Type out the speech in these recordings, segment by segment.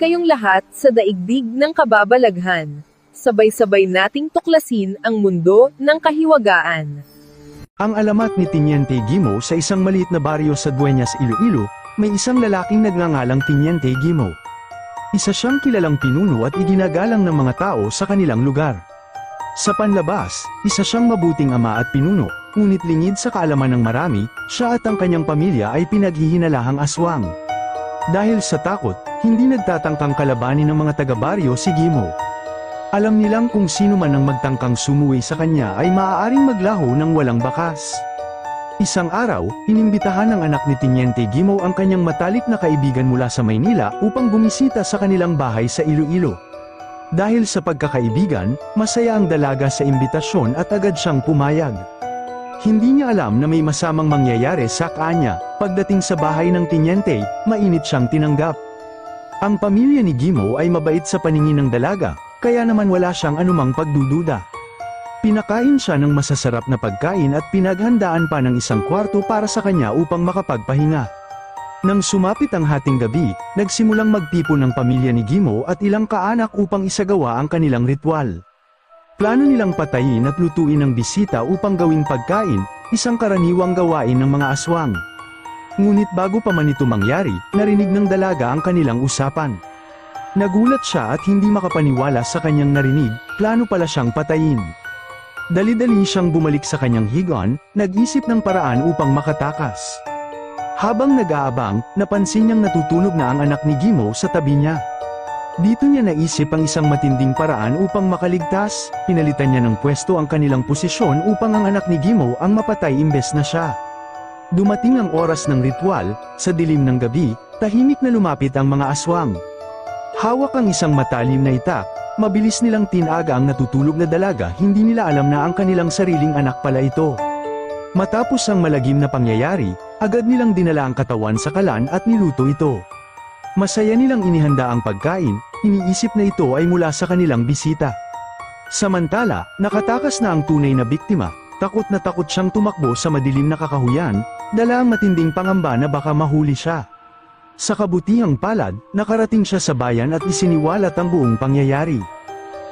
kayong lahat sa daigdig ng kababalaghan. Sabay-sabay nating tuklasin ang mundo ng kahiwagaan. Ang alamat ni Tiniente Gimo sa isang maliit na baryo sa Dueñas, Iloilo, may isang lalaking nagngangalang Tiniente Gimo. Isa siyang kilalang pinuno at iginagalang ng mga tao sa kanilang lugar. Sa panlabas, isa siyang mabuting ama at pinuno, ngunit lingid sa kaalaman ng marami, siya at ang kanyang pamilya ay pinaghihinalahang aswang. Dahil sa takot, hindi nagtatangkang kalabanin ng mga taga-baryo si Gimo. Alam nilang kung sino man ang magtangkang sumuwi sa kanya ay maaaring maglaho ng walang bakas. Isang araw, inimbitahan ng anak ni Tiniente Gimo ang kanyang matalik na kaibigan mula sa Maynila upang bumisita sa kanilang bahay sa Iloilo. Dahil sa pagkakaibigan, masaya ang dalaga sa imbitasyon at agad siyang pumayag. Hindi niya alam na may masamang mangyayari sa kanya, pagdating sa bahay ng Tiniente, mainit siyang tinanggap. Ang pamilya ni Gimo ay mabait sa paningin ng dalaga, kaya naman wala siyang anumang pagdududa. Pinakain siya ng masasarap na pagkain at pinaghandaan pa ng isang kwarto para sa kanya upang makapagpahinga. Nang sumapit ang hating gabi, nagsimulang magtipon ng pamilya ni Gimo at ilang kaanak upang isagawa ang kanilang ritual. Plano nilang patayin at lutuin ang bisita upang gawing pagkain, isang karaniwang gawain ng mga aswang. Ngunit bago pa man ito mangyari, narinig ng dalaga ang kanilang usapan. Nagulat siya at hindi makapaniwala sa kanyang narinig, plano pala siyang patayin. Dali-dali siyang bumalik sa kanyang higon, nag-isip ng paraan upang makatakas. Habang nag-aabang, napansin niyang natutulog na ang anak ni Gimo sa tabi niya. Dito niya naisip ang isang matinding paraan upang makaligtas, pinalitan niya ng pwesto ang kanilang posisyon upang ang anak ni Gimo ang mapatay imbes na siya. Dumating ang oras ng ritual, sa dilim ng gabi, tahimik na lumapit ang mga aswang. Hawak ang isang matalim na itak, mabilis nilang tinaga ang natutulog na dalaga hindi nila alam na ang kanilang sariling anak pala ito. Matapos ang malagim na pangyayari, agad nilang dinala ang katawan sa kalan at niluto ito. Masaya nilang inihanda ang pagkain, iniisip na ito ay mula sa kanilang bisita. Samantala, nakatakas na ang tunay na biktima, takot na takot siyang tumakbo sa madilim na kakahuyan, dala ang matinding pangamba na baka mahuli siya. Sa kabutihang palad, nakarating siya sa bayan at isiniwalat ang buong pangyayari.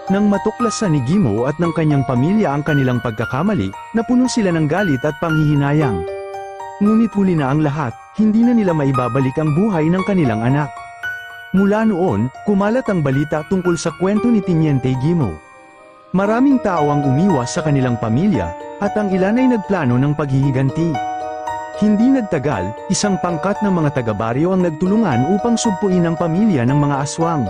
Nang matuklasan ni Gimo at ng kanyang pamilya ang kanilang pagkakamali, napuno sila ng galit at panghihinayang. Ngunit huli na ang lahat, hindi na nila maibabalik ang buhay ng kanilang anak. Mula noon, kumalat ang balita tungkol sa kwento ni Tiniente Gimo. Maraming tao ang umiwas sa kanilang pamilya, at ang ilan ay nagplano ng paghihiganti. Hindi nagtagal, isang pangkat ng mga taga-baryo ang nagtulungan upang sugpuin ang pamilya ng mga aswang.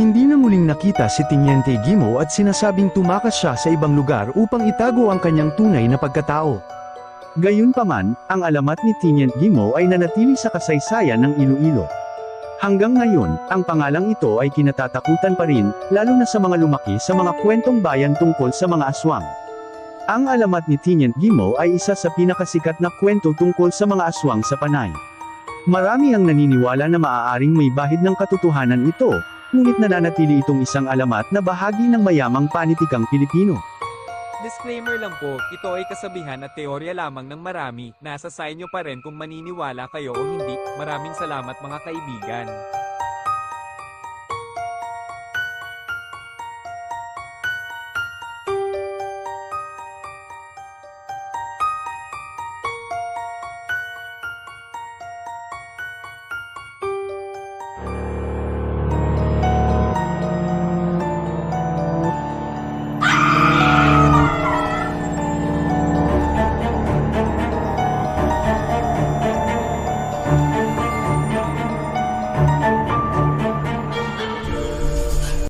Hindi na muling nakita si Tiniente Gimo at sinasabing tumakas siya sa ibang lugar upang itago ang kanyang tunay na pagkatao. Gayunpaman, ang alamat ni Tiniente Gimo ay nanatili sa kasaysayan ng Iloilo. Hanggang ngayon, ang pangalang ito ay kinatatakutan pa rin, lalo na sa mga lumaki sa mga kwentong bayan tungkol sa mga aswang. Ang alamat ni Tiniente Gimo ay isa sa pinakasikat na kwento tungkol sa mga aswang sa Panay. Marami ang naniniwala na maaaring may bahid ng katotohanan ito, ngunit nananatili itong isang alamat na bahagi ng mayamang panitikang Pilipino. Disclaimer lang po, ito ay kasabihan at teorya lamang ng marami, nasa sa inyo pa rin kung maniniwala kayo o hindi. Maraming salamat mga kaibigan.